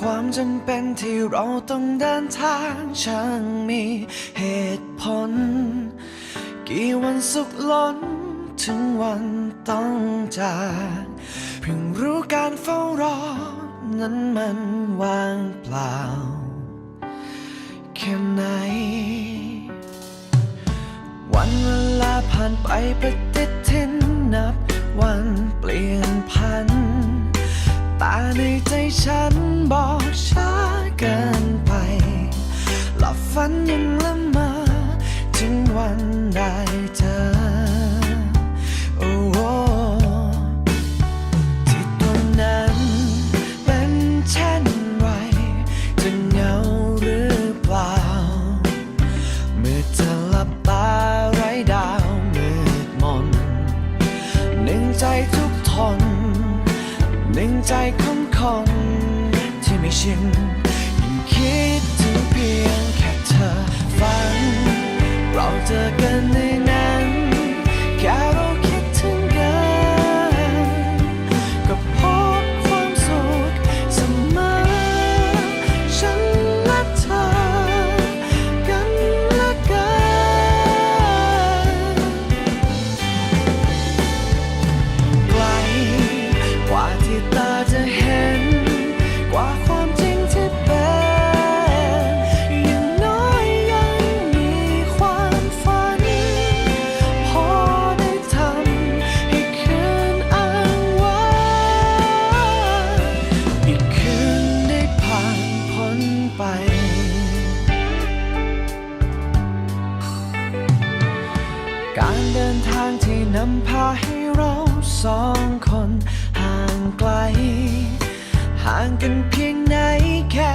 ความจำเป็นที่เราต้องเดินทางช่างมีเหตุผล กี่วันสุขล้น ถึงวันต้องจากเพิ่งรู้การเฝ้ารอ นั้นมันว่างเปล่า แค่ไหน วันเวลาผ่านไปปฏิทินนับวันเปลี่ยนพัน ตาในใจฉันบอกช้าเกินไป หลับฝันยังละเมอถึงวันได้เจอโอ้โที่ตรงนั้นเป็นเช่นไรจะเหงาหรือเปล่า เมื่อเธอหลับตาไร้ดาวมืดมนหนึ่งใจ หนึ่งใจของคนที่ไม่ชินยิ่งคิด การเดินทางที่นำพาให้เราสองคนห่างไกล ห่างกันเพียงไหนแค่